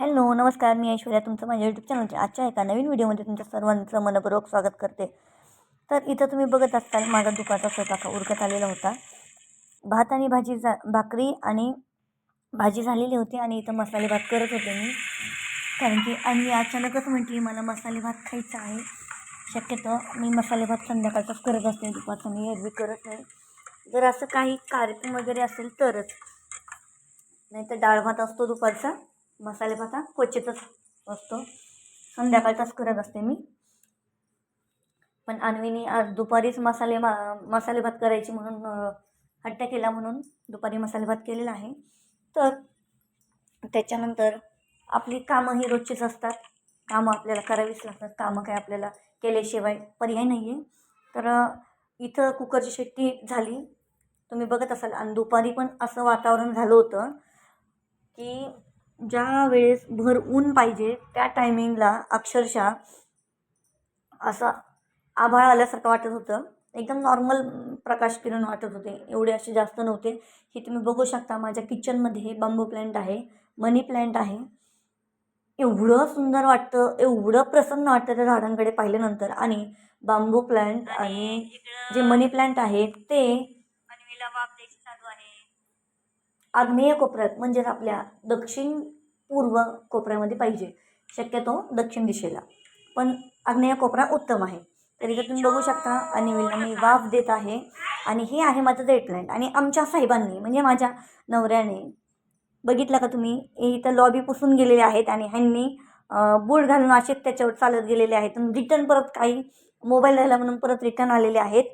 Hello नमस्कार मी ऐश्वर्या तुमचं माझ्या यूट्यूब चॅनलच्या आजच्या एका नवीन व्हिडिओमध्ये तुमच्या सर्वांचं मनपूर्वक स्वागत करते. तर इथं तुम्ही बघत असताल माझा दुपारचा स्वयंपाक उरकत आलेला होता. भात आणि भाजी जा भाकरी आणि भाजी झालेली होती आणि इथं मसाले भात करत होते मी. कारण की आणि अचानकच म्हटली मला मसाले भात खायचा आहे. शक्यतो मी मसाले भात संध्याकाळचाच करत असते दुपारचा मी एरवी करत नाही. जर असं काही कार्यक्रम वगैरे असेल तरच. नाही तर डाळ भात असतो दुपारचा. मसाले भात हा क्वचितच असतो. संध्याकाळचाच करत असते मी. पण अन्वीनी आज दुपारीच मसाले मा मसाले भात करायची म्हणून हट्ट केला म्हणून दुपारी मसाले भात केलेला आहे. तर त्याच्यानंतर आपली कामं ही रोजचीच असतात. कामं आपल्याला करावीच लागतात. कामं काय आपल्याला केल्याशिवाय पर्याय नाही आहे तर इथं कुकरची शेट्टी झाली. तुम्ही बघत असाल आणि दुपारी पण असं वातावरण झालं होतं की ज्या वेळेस भर ऊन पाहिजे त्या टायमिंगला अक्षरशः असं आभाळ आल्यासारखं वाटत होतं. एकदम नॉर्मल प्रकाश किरण वाटत होते. एवढे असे जास्त नव्हते. हे तुम्ही बघू शकता माझ्या किचनमध्ये हे बांबू प्लॅन्ट आहे मनी प्लॅन्ट आहे. एवढं सुंदर वाटतं एवढं प्रसन्न वाटतं त्या झाडांकडे पाहिल्यानंतर. आणि बांबू प्लॅन्ट आणि जे मनी प्लॅन्ट आहे ते आग्नेय कोपऱ्यात म्हणजेच आपल्या दक्षिण पूर्व कोपऱ्यामध्ये पाहिजे. शक्यतो दक्षिण दिशेला. पण आग्नेय कोपरा उत्तम आहे. तर तुम्ही बघू शकता आणि मी वाफ देत आहे. आणि हे आहे माझं रेटलँड आणि आमच्या साहेबांनी म्हणजे माझ्या नवऱ्याने बघितलं का तुम्ही? इथं लॉबी पुसून गेलेले आहेत आणि ह्यांनी बूट घालून असेच त्याच्यावर चालत गेलेले आहेत. रिटर्न परत काही मोबाईल राहिला म्हणून परत रिटर्न आलेले आहेत.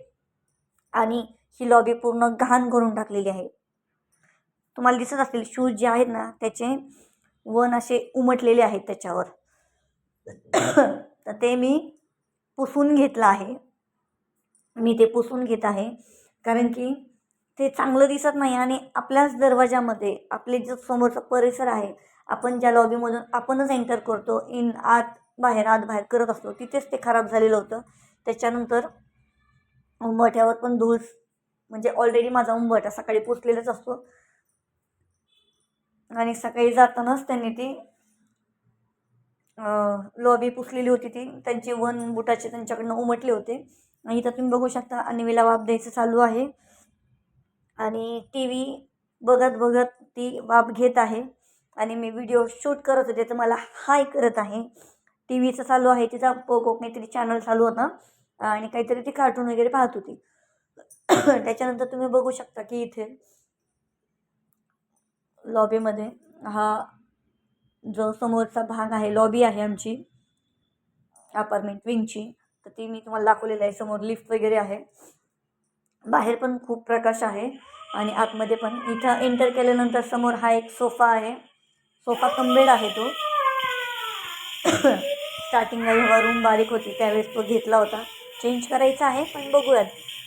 आणि ही लॉबी पूर्ण घाण करून टाकलेली आहे. तुम्हाला दिसत असतील शूज जे आहेत ना त्याचे वन असे उमटलेले आहेत त्याच्यावर. तर ते मी पुसून घेतलं आहे. मी ते पुसून घेत आहे. कारण की ते चांगलं दिसत नाही आणि आपल्याच दरवाजामध्ये आपले जो समोरचा परिसर आहे आपण ज्या लॉबीमधून आपणच एंटर करतो इन आत बाहेर आत बाहेर करत असतो तिथेच ते खराब झालेलं होतं. त्याच्यानंतर उंबरठ्यावर पण धूळ म्हणजे ऑलरेडी माझा उंबट सकाळी पुसलेलाच असतो. आणि सकाळी जातानाच त्यांनी ती लॉबी पुसलेली होती ती. त्यांचे वन बुटाचे त्यांच्याकडनं उमटले होते. आणि इथं तुम्ही बघू शकता अन्वीला वाफ द्यायचं चालू आहे. आणि टी व्ही बघत बघत ती वाफ घेत आहे. आणि मी व्हिडिओ शूट करत होते तर मला हाय करत आहे. टी व्हीचं चालू आहे तिचा पोगो काहीतरी चॅनल चालू होता. आणि काहीतरी ती कार्टून वगैरे पाहत होती. त्याच्यानंतर तुम्ही बघू शकता की इथे लॉबीमध्ये. हा जो समोरचा भाग आहे लॉबी आहे आमची अपार्टमेंट विंगची तर ती मी तुम्हाला दाखवलेलं आहे. समोर लिफ्ट वगैरे आहे. बाहेर पण खूप प्रकाश आहे आणि आतमध्ये पण. इथं एंटर केल्यानंतर समोर हा एक सोफा आहे. सोफा कंबेड आहे तो. स्टार्टिंगला जेव्हा रूम बारीक होती त्यावेळेस तो घेतला होता. चेंज करायचा आहे पण बघूयात.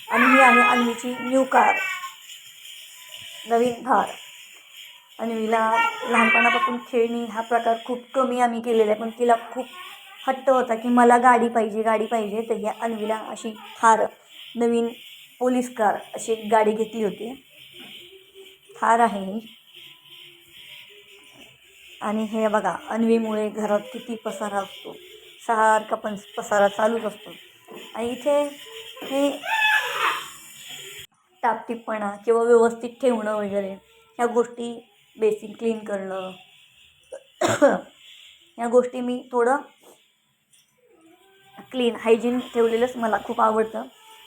आणि ही आहे अन्वीची न्यू कार नवीन कार अन्वीला लहानपणापासून खेळणी हा प्रकार खूप कमी आम्ही केलेला आहे. पण तिला खूप हट्ट होता की मला गाडी पाहिजे गाडी पाहिजे. तर ह्या अन्वीला अशी थार नवीन पोलीस कार अशी एक गाडी घेतली होती. थार आहे ही. आणि हे बघा अन्वीमुळे घरात किती पसारा असतो. सारखा पण पसारा चालूच असतो. आणि इथे हे टापटीपणा किंवा व्यवस्थित ठेवणं वगैरे ह्या गोष्टी बेसिन क्लीन करणं. ह्या गोष्टी मी थोडं क्लीन हायजीन ठेवलेलंच मला खूप आवडतं.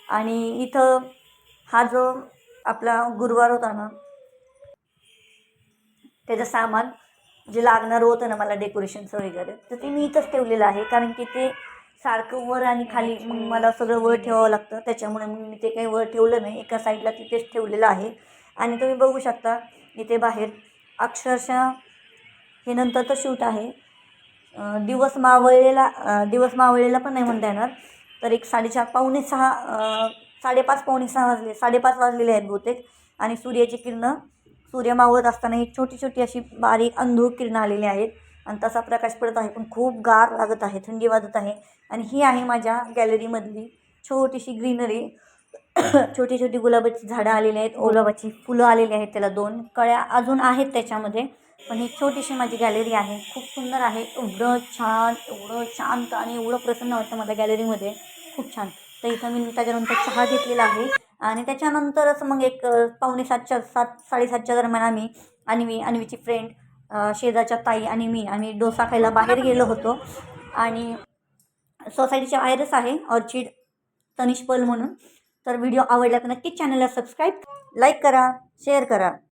आणि इथं हा जो आपला गुरुवार होता ना त्याचं सामान जे लागणारं होतं ना मला डेकोरेशनचं वगैरे तर ते मी इथंच ठेवलेलं आहे. कारण की ते सारखं वर आणि खाली मग मला सगळं वर ठेवावं लागतं. त्याच्यामुळे मग मी ते काही वर ठेवलं नाही. एका साईडला तिथेच ठेवलेलं आहे. आणि तुम्ही बघू शकता इथे बाहेर अक्षरशः हे नंतरचं शूट आहे. दिवस मावळलेला दिवस मावळलेला पण नाही म्हणता येणार. तर एक साडेचार पावणे सहा साडेपाच पावणे सहा वाजले साडेपाच वाजलेले आहेत बहुतेक. आणि सूर्याची किरणं सूर्य मावळत असताना ही छोटी छोटी अशी बारीक अंधू किरणं आलेली आहेत. आणि तसा प्रकाश पडत आहे पण खूप गार लागत आहे थंडी वाजत आहे. आणि ही आहे माझ्या गॅलरीमधली छोटीशी ग्रीनरी छोटी छोटी गुलाबाची झाडं आलेली आहेत. गुलाबाची फुलं आलेली आहेत त्याला दोन. कळ्या अजून आहेत त्याच्यामध्ये पण ही छोटीशी माझी गॅलरी आहे. खूप सुंदर आहे. एवढं छान एवढं शांत आणि एवढं प्रसन्न वाटतं मला गॅलरीमध्ये. खूप छान. तर इथं मी त्याच्यानंतर चहा घेतलेला आहे. आणि त्याच्यानंतरच मग एक पावणे सातच्या सात साडेसातच्या दरम्यान आम्ही अन्वी अन्वीची फ्रेंड शेजारच्या ताई आणि मी आम्ही डोसा खायला बाहेर गेलो होतो. आणि सोसायटीच्या बाहेरच आहे ऑर्चिड तनिष पल म्हणून. तर व्हिडिओ आवडला तर नक्कीच चॅनलला सबस्क्राईब लाईक करा शेअर करा.